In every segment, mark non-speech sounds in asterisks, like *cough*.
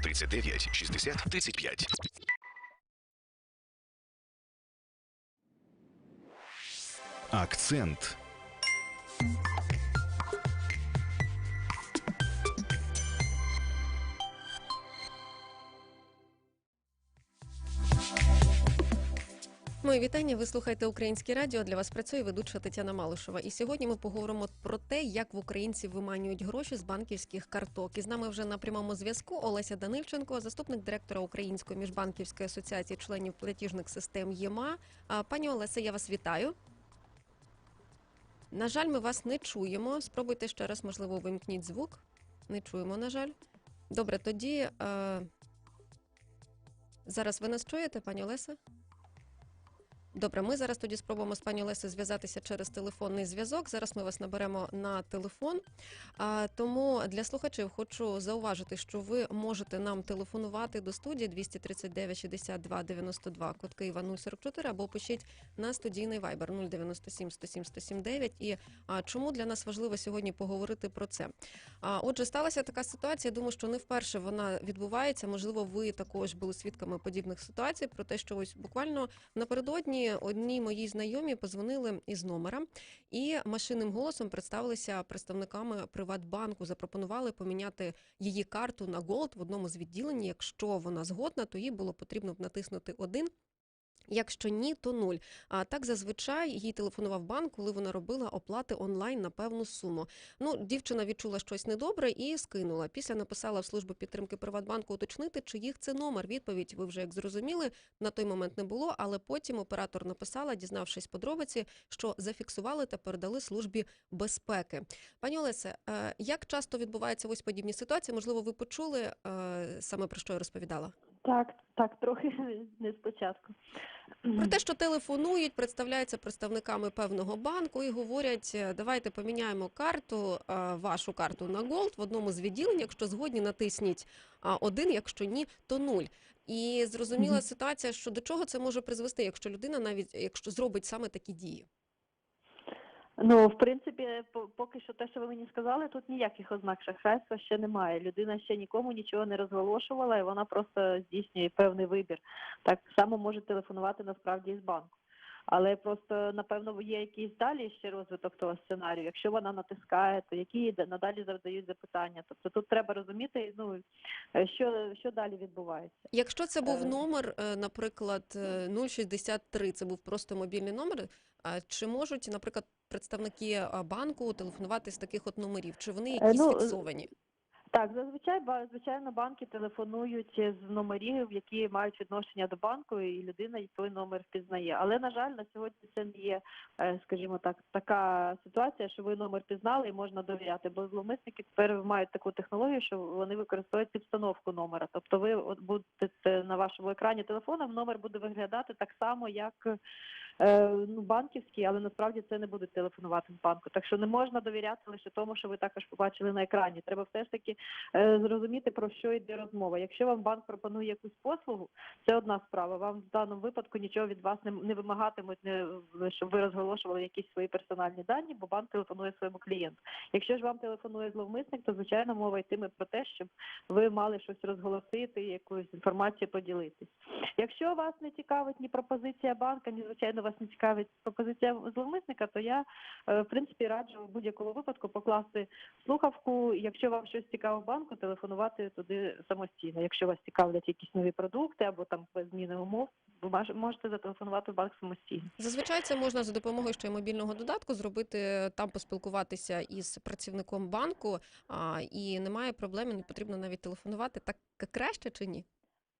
239 60 35. Акцент. Мої вітання. Ви слухаєте Українське радіо. Для вас працює ведуча Тетяна Малишева. І сьогодні ми поговоримо про те, як в українців виманюють гроші з банківських карток. І з нами вже на прямому зв'язку Олеся Данильченко, заступник директора Української міжбанківської асоціації членів платіжних систем ЄМА. Пані Олеся, я вас вітаю. На жаль, ми вас не чуємо. Спробуйте ще раз, можливо, вимкніть звук. Не чуємо, на жаль. Добре, тоді зараз ви нас чуєте, пані Олеся? Добре, ми зараз тоді спробуємо з пані Олесею зв'язатися через телефонний зв'язок. Зараз ми вас наберемо на телефон. А, тому для слухачів хочу зауважити, що ви можете нам телефонувати до студії 239 62 92 код Києва 044 або пишіть на студійний вайбер 097 107 179. І а, чому для нас важливо сьогодні поговорити про це? А, отже, сталася така ситуація. Думаю, що не вперше вона відбувається. Можливо, ви також були свідками подібних ситуацій про те, що ось буквально напередодні одній моїй знайомі позвонили із номера і машинним голосом представилися представниками Приватбанку. Запропонували поміняти її карту на Голд в одному з відділень. Якщо вона згодна, то їй було потрібно б натиснути один. Якщо ні, то нуль. А так зазвичай їй телефонував банк, коли вона робила оплати онлайн на певну суму. Ну, дівчина відчула щось недобре і скинула. Після написала в службу підтримки Приватбанку уточнити, чи їх це номер. Відповідь ви вже як зрозуміли, на той момент не було. Але потім оператор написала, дізнавшись подробиці, що зафіксували та передали службі безпеки. Пані Олесе, е, як часто відбуваються ось подібні ситуації? Можливо, ви почули е, саме про що я розповідала? Так, так, трохи *laughs* не спочатку. Про те, що телефонують, представляються представниками певного банку і говорять: е, давайте поміняємо карту, е, вашу карту на Gold в одному з відділень. Якщо згодні, натисніть один, якщо ні, то нуль. І зрозуміла ситуація, що до чого це може призвести, якщо людина навіть якщо зробить саме такі дії. Ну, в принципі, по- поки що те, що ви мені сказали, тут ніяких ознак шахрайства ще немає. Людина ще нікому нічого не розголошувала, і вона просто здійснює певний вибір. Так само може телефонувати насправді із банку. Але просто напевно є якийсь далі ще розвиток того сценарію. Якщо вона натискає, то які надалі задають запитання. Тобто тут треба розуміти, ну е, що, що далі відбувається. Якщо це був Е. номер, е, наприклад, е, 063, це був просто мобільний номер. А чи можуть, наприклад, представники банку телефонувати з таких от номерів? Чи вони якісь ну, е, фіксовані? Так, зазвичай звичайно банки телефонують з номерів, які мають відношення до банку, і людина той номер впізнає. Але на жаль, на сьогодні це не є, е, скажімо так, така ситуація, що ви номер пізнали і можна довіряти. Бо зловмисники тепер мають таку технологію, що вони використовують підстановку номера. Тобто, ви будете на вашому екрані телефона, номер буде виглядати так само, як ну, банківський, але насправді це не буде телефонувати з банку. Так що не можна довіряти лише тому, що ви також побачили на екрані. Треба все ж таки е, зрозуміти про що йде розмова. Якщо вам банк пропонує якусь послугу, це одна справа. Вам в даному випадку нічого від вас не, не вимагатимуть, не щоб ви розголошували якісь свої персональні дані, бо банк телефонує своєму клієнту. Якщо ж вам телефонує зловмисник, то звичайно мова йтиме про те, щоб ви мали щось розголосити, якусь інформацію поділитись. Якщо вас не цікавить ні пропозиція банка, ні звичайно вас не цікавить пропозиція зловмисника, то я е, в принципі раджу в будь-якому випадку покласти слухавку. Якщо вам щось цікаво в банку, телефонувати туди самостійно. Якщо вас цікавлять якісь нові продукти або там зміни умов, ви можете зателефонувати в банк самостійно. Зазвичай це можна за допомогою ще й мобільного додатку зробити там, поспілкуватися із працівником банку, а, і немає проблеми, не потрібно навіть телефонувати. Так краще чи ні?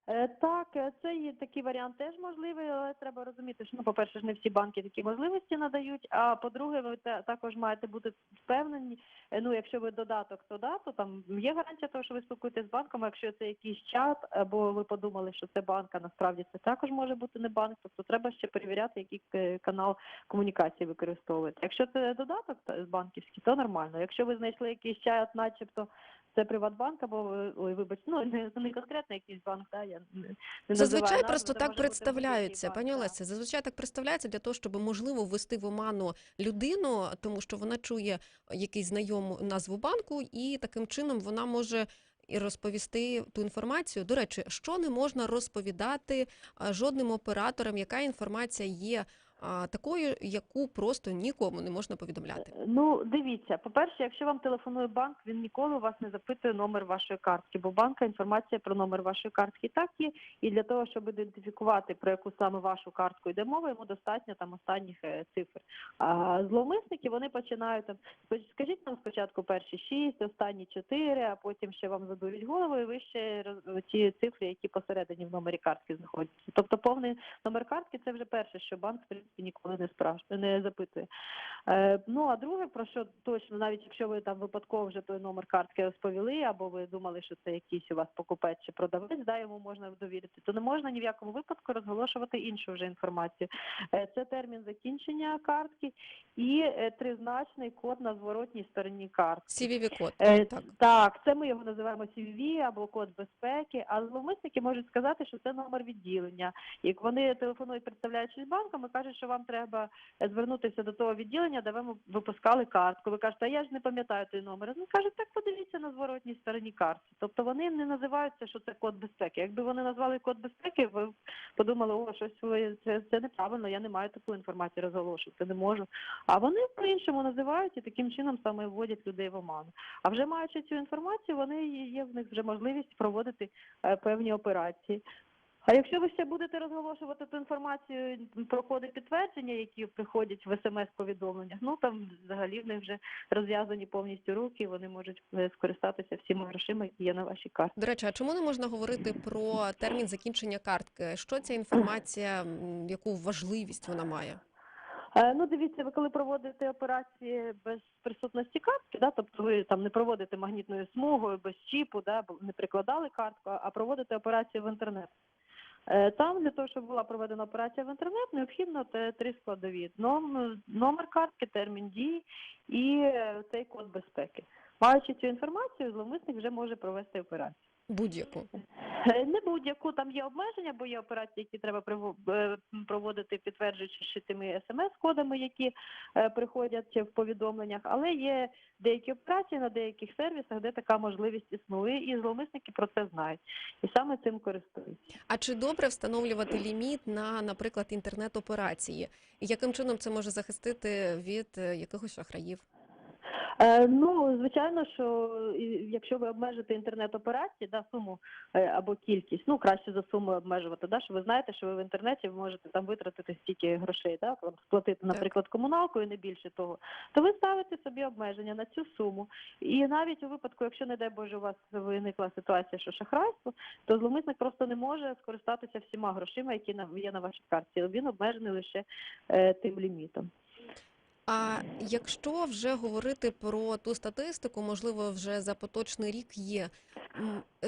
Е, Так, е, це є такий варіант теж можливий, але треба розуміти, що ну, по-перше, ж не всі банки такі можливості надають. А по-друге, ви та- також маєте бути впевнені. е, Ну, якщо ви додаток, то да, то там є гарантія того, що ви спілкуєтесь з банком. А якщо це якийсь чат, або ви подумали, що це банк, а насправді це також може бути не банк. Тобто треба ще перевіряти, який канал комунікації використовуєте. Якщо це додаток та- банківський, то нормально. Якщо ви знайшли якийсь чат, начебто це Приватбанк або ви- ой, вибач, ну не, не конкретно якийсь банк, да, я не, Зазвичай називаю просто так представляються, пані. Олесе. Зазвичай так представляється для того, щоб можливо ввести в оману людину, тому що вона чує якийсь знайому назву банку, і таким чином вона може і розповісти ту інформацію. До речі, що не можна розповідати жодним операторам, яка інформація є такою, яку просто нікому не можна повідомляти. Ну, дивіться, по-перше, якщо вам телефонує банк, він ніколи вас не запитує номер вашої картки, бо банка інформація про номер вашої картки так є. І для того, щоб ідентифікувати, про яку саме вашу картку йде мова, йому достатньо там останніх е, цифр. А зловмисники вони починають там «Скажіть- нам спочатку перші шість, останні чотири, а потім ще вам задурять голову, і ви ще ті цифри, які посередині в номері картки знаходяться. Тобто повний номер картки це вже перше, що банк ніколи не спраш... не запитує. Е, ну а друге, про що точно, навіть якщо ви там випадково вже той номер картки розповіли, або ви думали, що це якийсь у вас покупець чи продавець, да, йому можна довірити, то не можна ні в якому випадку розголошувати іншу вже інформацію. Е, це термін закінчення картки і е, тризначний код на зворотній стороні картки. CVV-код, Е, так. так, це ми його називаємо CVV або код безпеки, а зловмисники можуть сказати, що це номер відділення. Як вони телефонують, представляючись банком, і кажуть, що вам треба звернутися до того відділення, де ви випускали картку. Ви кажете, а я ж не пам'ятаю той номер. Вони кажуть, так подивіться на зворотній стороні картки. Тобто вони не називаються, що це код безпеки. Якби вони назвали код безпеки, ви подумали, о, щось ви це, це неправильно, я не маю таку інформацію розголошувати, не можу. А вони по-іншому називають і таким чином саме вводять людей в оману. А вже маючи цю інформацію, вони є в них вже можливість проводити е, певні операції. А якщо ви ще будете розголошувати ту інформацію про коди підтвердження, які приходять в смс-повідомленнях, ну там взагалі в них вже розв'язані повністю руки, вони можуть е, скористатися всіма грошима, які є на вашій карті. До речі, а чому не можна говорити про термін закінчення картки? Що ця інформація, яку важливість вона має? Е, Ну, дивіться, ви коли проводите операції без присутності картки, да, тобто ви там не проводите магнітною смугою, без чіпу, да, не прикладали картку, а проводите операцію в інтернет. Е, Там для того, щоб була проведена операція в інтернет, необхідно три складові: номер картки, термін дії і е, цей код безпеки. Маючи цю інформацію, зловмисник вже може провести операцію. Будь-яку. Е, Не будь-яку там є обмеження, бо є операції, які треба е, проводити, підтверджуючи тими смс-кодами, які е, приходять в повідомленнях. Але є деякі операції на деяких сервісах, де така можливість існує, і зловмисники про це знають. І саме цим користуються. А чи добре встановлювати ліміт на, наприклад, інтернет-операції? Яким чином це може захистити від якихось шахраїв? Е, ну, звичайно, що якщо ви обмежите інтернет-операції, да, суму е, або кількість, ну краще за суму обмежувати, да, що ви знаєте, що ви в інтернеті можете там витратити стільки грошей, да, сплатити, наприклад, комуналку і не більше того, то ви ставите собі обмеження на цю суму. І навіть у випадку, якщо, не дай Боже, у вас виникла ситуація, що шахрайство, то зловмисник просто не може скористатися всіма грошима, які є на вашій карті. Він обмежений лише е, тим лімітом. А якщо вже говорити про ту статистику, можливо, вже за поточний рік є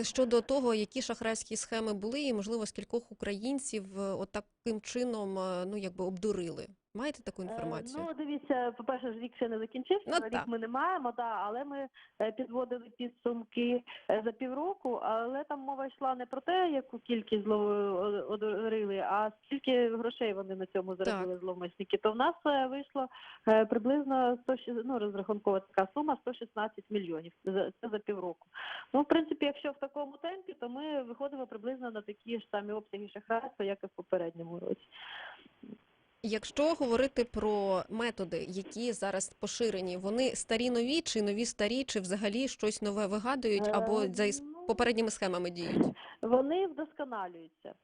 щодо того, які шахрайські схеми були, і можливо, скількох українців отаким от таким чином е, ну якби обдурили. Маєте таку Е, інформацію? Ну, дивіться, по-перше, ж рік ще не закінчився, Ну, рік ми не маємо, да, але ми е, підводили підсумки е, за півроку, але там мова йшла не про те, яку кількість злоодорили, а скільки грошей вони на цьому заробили зловмисники. То в нас вийшло приблизно 100, щ- ну, розрахункова така сума 116 мільйонів. За- Це за півроку. Ну, в принципі, якщо в такому темпі, то ми виходимо приблизно на такі ж самі обсяги шахрайства, як і в попередньому році. Якщо говорити про методи, які зараз поширені, вони старі нові, чи нові старі, чи взагалі щось нове вигадують, або Е, за ну, попередніми схемами діють? Вони вдосконалюються.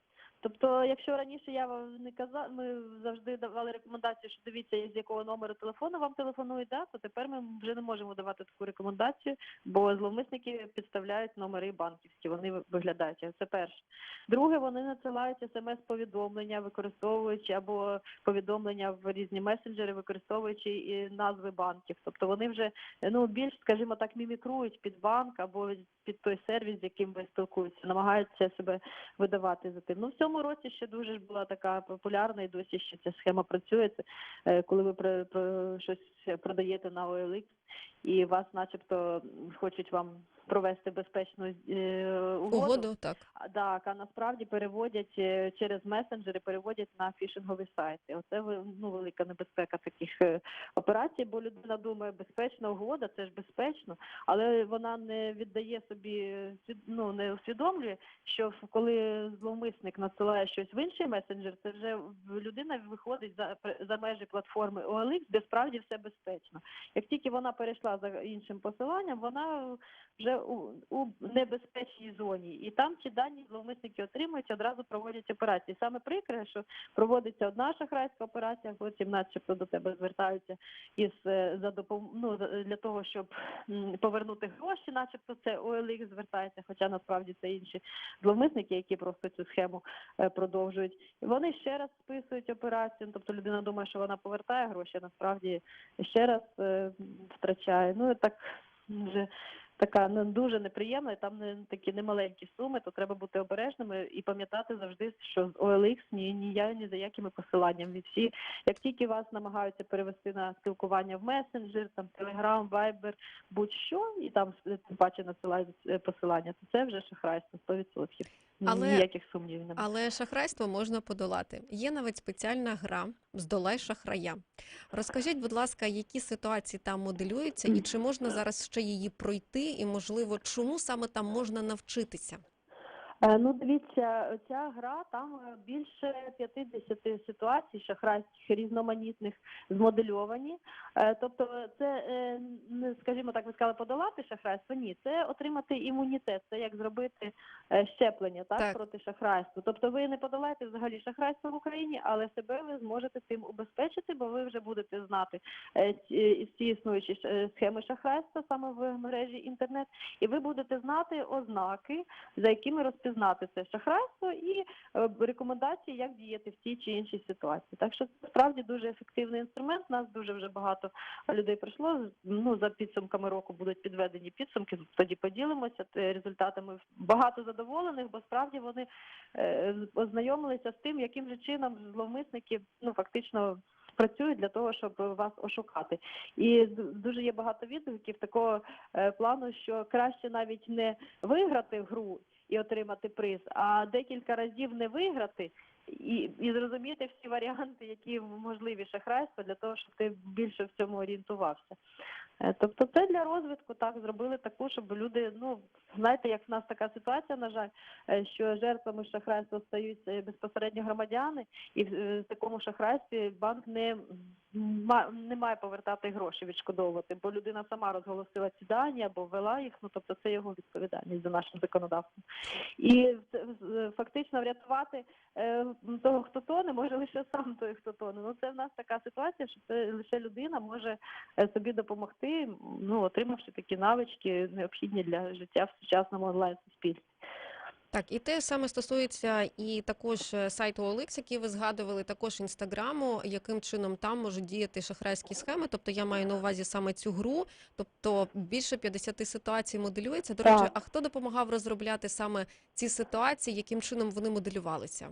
Тобто, якщо раніше я вам не казала, ми завжди давали рекомендацію, що дивіться, з якого номеру телефону вам телефонують, да, то тепер ми вже не можемо давати таку рекомендацію, бо зловмисники підставляють номери банківські, вони виглядають. Це перше. Друге, вони надсилають смс-повідомлення, використовуючи або повідомлення в різні месенджери, використовуючи і назви банків. Тобто вони вже ну більш, скажімо так, мімікрують під банк або під той сервіс, з яким ви спілкуєтеся, намагаються себе видавати за тим. Ну в цьому році ще дуже ж була така популярна і досі ще ця схема працює. Це е, коли ви про, про щось продаєте на OLX і вас, начебто, хочуть вам провести безпечну е, угоду. Угоду, так. Так, а насправді переводять е, через месенджери, переводять на фішингові сайти. Оце ну, велика небезпека таких е, операцій, бо людина думає, безпечна угода, це ж безпечно, але вона не віддає собі, ну не усвідомлює, що коли зловмисник надсилає щось в інший месенджер, це вже людина виходить за за межі платформи OLX, де справді все безпечно. Як тільки вона перейшла за іншим посиланням, вона вже у, у небезпечній зоні, і там ці дані зловмисники отримують, одразу проводять операції. Саме прикре, що проводиться одна шахрайська операція, потім, начебто, до тебе звертаються із е, за допом... ну, для того, щоб повернути гроші, начебто це OLX звертається, хоча насправді це інші зловмисники, які просто цю схему е, продовжують. Вони ще раз списують операцію. Тобто людина думає, що вона повертає гроші, а насправді ще раз втрачає. Ну так вже така ну, дуже неприємна, і там не такі немаленькі суми, то треба бути обережними і пам'ятати завжди, що з OLX ні, ні я ні за якими посиланнями. Всі, як тільки вас намагаються перевести на спілкування в месенджер, там Telegram, Viber, будь-що, і там е, тим паче надсилають е, посилання, то це вже шахрайство 100%. Але- Ніяких сумнівів немає. Але шахрайство можна подолати. Є навіть спеціальна гра Здолай шахрая. Розкажіть, будь ласка, які ситуації там моделюються, і чи можна зараз ще її пройти, і можливо, чому саме там можна навчитися? Е, Ну, дивіться, ця гра там е, більше 50 ситуацій шахрайських різноманітних змодельовані. Е, Тобто, це скажімо так, ви сказали, подолати шахрайство. Ні, це отримати імунітет. Це як зробити щеплення так, Так. проти шахрайства. Тобто, ви не подолаєте взагалі шахрайство в Україні, але себе ви зможете цим убезпечити, бо ви вже будете знати ці всі існуючі схеми шахрайства саме в мережі інтернет, і ви будете знати ознаки за якими розпізнати це шахрайство і е, рекомендації, як діяти в тій чи іншій ситуації. Так що це справді дуже ефективний інструмент. Нас дуже вже багато людей прийшло. Ну за підсумками року будуть підведені підсумки. Тоді поділимося результатами. Багато задоволених, бо справді вони е, ознайомилися з тим, яким же чином зловмисники ну фактично. Працюють для того, щоб вас ошукати, і дуже є багато відгуків такого е, плану, що краще навіть не виграти гру і отримати приз, а декілька разів не виграти і, і зрозуміти всі варіанти, які можливі шахрайства, для того, щоб ти більше в цьому орієнтувався. Е, Тобто це для розвитку так зробили таку, щоб люди, ну знаєте, як в нас така ситуація, на жаль, е, що жертвами шахрайства стають е, безпосередньо громадяни, і в такому шахрайстві банк не ма- не має повертати гроші, відшкодовувати, бо людина сама розголосила ці дані або ввела їх. Ну тобто це його відповідальність за нашим законодавством. І фактично врятувати е, того, хто тоне, може лише сам той, хто тоне. Ну це в нас така ситуація, що це лише людина може е, собі допомогти, ну отримавши такі навички, необхідні для життя в сучасному онлайн суспільстві. Так, і те саме стосується і також е, сайту OLX, який ви згадували, також інстаграму, яким чином там можуть діяти шахрайські схеми. Тобто я маю на увазі саме цю гру. Тобто більше 50 ситуацій моделюється. До Так. речі, а хто допомагав розробляти саме ці ситуації, яким чином вони моделювалися?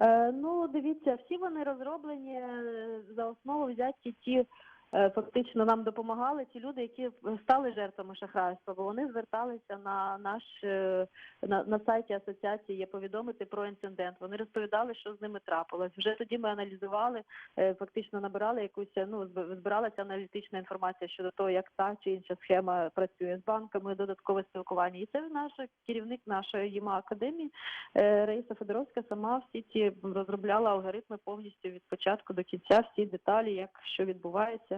Е, ну, дивіться, всі вони розроблені е, за основу взяті ті. Е, Фактично нам допомагали ті люди, які стали жертвами шахрайства, бо вони зверталися на наш е, на, на сайті асоціації є повідомити про інцидент. Вони розповідали, що з ними трапилось. Вже тоді ми аналізували, е, фактично набирали якусь ну збиралася аналітична інформація щодо того, як та чи інша схема працює з банками, додаткове спілкування. І це наш керівник нашої ЄМА академії Раїса Федоровська сама всі ці розробляла алгоритми повністю від початку до кінця, всі деталі, як що відбувається,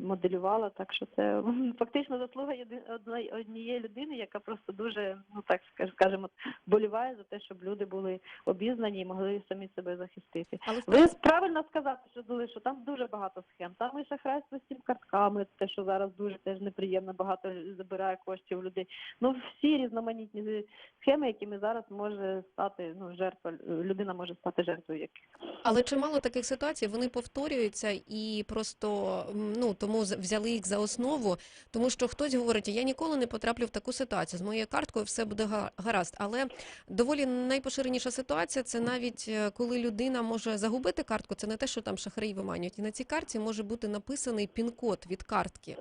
моделювала. Так що це *laughs* фактично заслуга однієї людини, яка просто дуже, ну так скаж- скажемо, боліває за те, щоб люди були обізнані і могли самі себе захистити. Але Ви правильно сказати, що дали, що там дуже багато схем. Там і шахрайство з цим картками, те, що зараз дуже теж неприємно, багато забирає коштів людей. Ну всі різноманітні схеми, якими зараз може стати ну жертва, людина може стати жертвою яких. Але чимало таких ситуацій вони повторюються і просто ну тому взяли їх за основу, тому що хтось говорить, я ніколи не потраплю в таку ситуацію. З моєю карткою все буде га- гаразд. Але доволі найпоширеніша ситуація це навіть е, коли людина може загубити картку. Це не те, що там шахраї виманюють. І на цій картці може бути написаний пін-код від картки.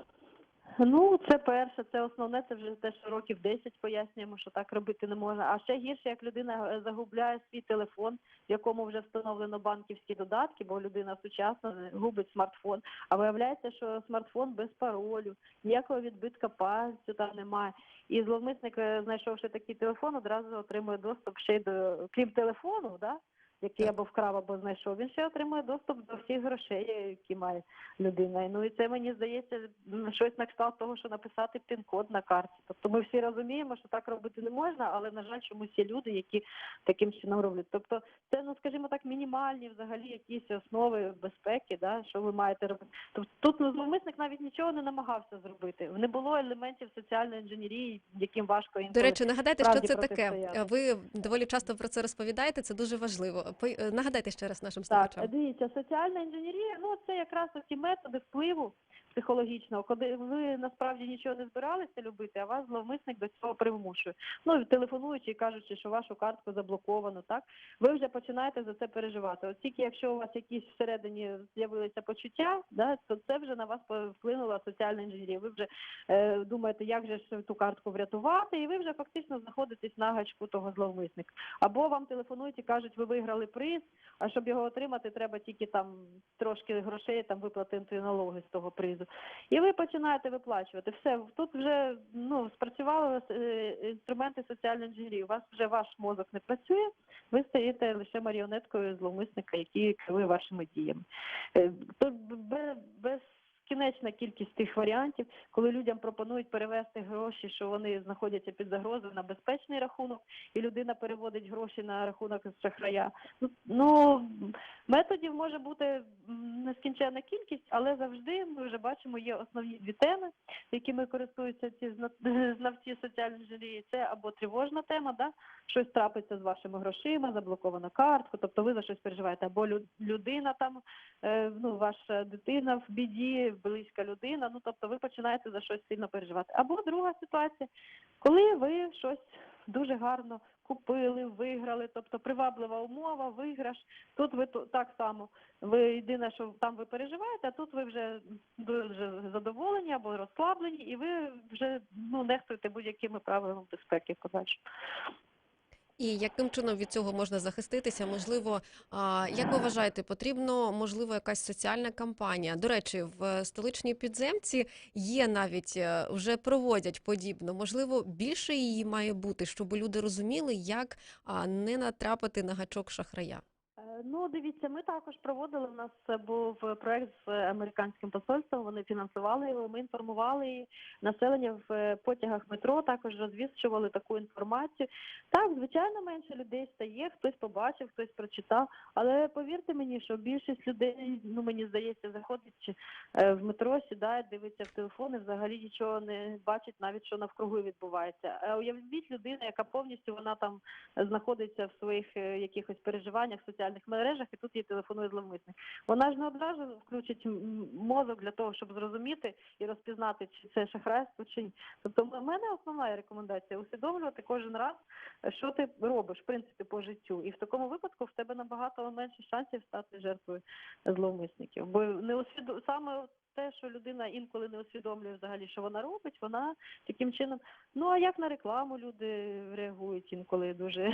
Ну, це перше, це основне, це вже те, що років 10 пояснюємо, що так робити не можна. А ще гірше, як людина е, загубляє свій телефон, в якому вже встановлено банківські додатки, бо людина сучасна губить смартфон. А виявляється, що смартфон без паролю, ніякого відбитка пальцю там немає. І зловмисник, е, знайшовши такий телефон, одразу отримує доступ ще й до крім телефону, да? Який або вкрав, або знайшов, він ще отримує доступ до всіх грошей, які має людина. Ну і це мені здається щось на кшталт того, що написати пін-код на карті. Тобто ми всі розуміємо, що так робити не можна, але на жаль, чомусь є люди, які таким чином роблять. Тобто, це ну скажімо так, мінімальні взагалі якісь основи безпеки, да, що ви маєте робити. Тобто тут ну, зловмисник навіть нічого не намагався зробити. Не було елементів соціальної інженерії, яким важко інколи. До речі, нагадайте, що це таке. Ви доволі часто про це розповідаєте. Це дуже важливо. Е, Нагадайте ще раз нашим Так, дивіться, соціальна інженерія, ну це якраз ті методи впливу психологічного, коли ви насправді нічого не збиралися любити, а вас зловмисник до цього примушує. Ну телефонуючи і кажучи, що вашу картку заблоковано, так ви вже починаєте за це переживати. От тільки якщо у вас якісь всередині з'явилися почуття, да, то це вже на вас вплинула соціальна інженерія. Ви вже е, думаєте, як же ту картку врятувати, і ви вже фактично знаходитесь на гачку того зловмисника. Або вам телефонують і кажуть, ви виграли приз, а щоб його отримати, треба тільки там трошки грошей там виплатити налоги з того призу. І ви починаєте виплачувати. Все, тут вже ну, спрацювали е, інструменти соціальної інженерії. У вас вже ваш мозок не працює, ви стаєте лише маріонеткою зловмисника, який керує вашими діями. Е, Тут без, безкінечна кількість тих варіантів, коли людям пропонують перевести гроші, що вони знаходяться під загрозою на безпечний рахунок, і людина переводить гроші на рахунок з шахрая. Ну, методів може бути нескінченна кількість, але завжди ми вже бачимо, є основні дві теми, якими користуються ці *laughs* знавці соціальної інженерії. Це або тривожна тема, да? щось трапиться з вашими грошима, заблокована картка, тобто ви за щось переживаєте, або лю- людина там, е, ну, ваша дитина в біді, близька людина, ну тобто ви починаєте за щось сильно переживати. Або друга ситуація, коли ви щось дуже гарно купили, виграли, тобто приваблива умова, виграш. Тут ви так само. Ви єдине, що там ви переживаєте, а тут ви вже дуже задоволені або розслаблені, і ви вже ну нехтуєте будь-якими правилами безпеки. Подальше. І яким чином від цього можна захиститися? Можливо, як ви вважаєте, потрібно можливо якась соціальна кампанія? До речі, в столичній підземці є навіть е, вже проводять подібно. Можливо, більше її має бути, щоб люди розуміли, як не натрапити на гачок шахрая. Е, Ну, дивіться, ми також проводили. У нас е, був проект з американським посольством. Вони фінансували його. Ми інформували населення в е, потягах метро. Також розвіщували таку інформацію. Так, звичайно, менше людей стає. Хтось побачив, хтось прочитав. Але повірте мені, що більшість людей, ну мені здається, заходить е, в метро, сідає, дивиться в телефон і взагалі нічого не бачить, навіть що навкруги відбувається. А уявіть людину, яка повністю вона там знаходиться в своїх е, якихось переживаннях, соціальних мережах, і тут їй телефонує зловмисник. Вона ж не одразу включить мозок для того, щоб зрозуміти і розпізнати, чи це шахрайство, чи ні. Тобто, в мене основна рекомендація усвідомлювати кожен раз, що ти робиш, в принципі, по життю. І в такому випадку в тебе набагато менше шансів стати жертвою зловмисників. Бо не усвідо... саме те, що людина інколи не усвідомлює взагалі, що вона робить, вона таким чином. Ну а як на рекламу люди реагують інколи дуже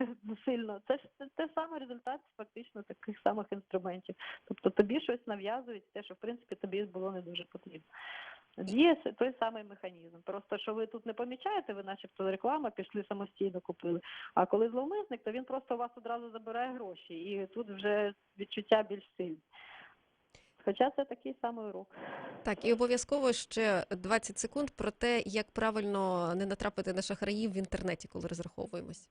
*laughs* сильно. Це ж це, те саме результат фактично таких самих інструментів. Тобто тобі щось нав'язують, те, що в принципі тобі було не дуже потрібно. Є той самий механізм. Просто що ви тут не помічаєте, ви начебто реклама, пішли самостійно купили. А коли зловмисник, то він просто у вас одразу забирає гроші, і тут вже відчуття більш сильні. Хоча це такий самий урок. Так, і обов'язково ще 20 секунд про те, як правильно не натрапити на шахраїв в інтернеті, коли розраховуємось.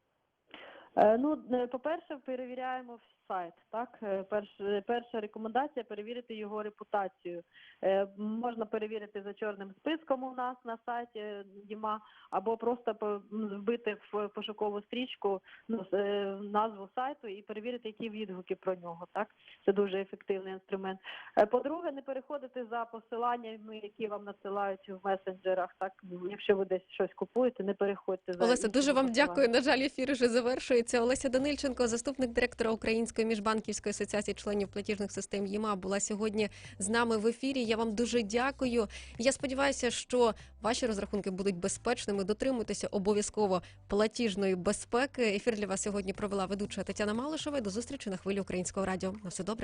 Е, Ну, е, по-перше, перевіряємо сайт. Так, Е, перш, е, перша рекомендація перевірити його репутацію. Е, Можна перевірити за чорним списком у нас на сайті е, Діма, або просто вбити в пошукову стрічку ну, назву сайту і перевірити, які відгуки про нього. Так, це дуже ефективний інструмент. Е, По-друге, не переходити за посиланнями, які вам надсилають в месенджерах. Так, якщо ви десь щось купуєте, не переходьте за Олеся, дуже вам посиланнями. дякую. На жаль, ефір вже завершується. Олеся Данильченко, заступник директора Української президенткою міжбанківської асоціації членів платіжних систем ЄМА, була сьогодні з нами в ефірі. Я вам дуже дякую. Я сподіваюся, що ваші розрахунки будуть безпечними. Дотримуйтеся обов'язково платіжної безпеки. Ефір для вас сьогодні провела ведуча Тетяна Малишева. До зустрічі на хвилі українського радіо. На все добре.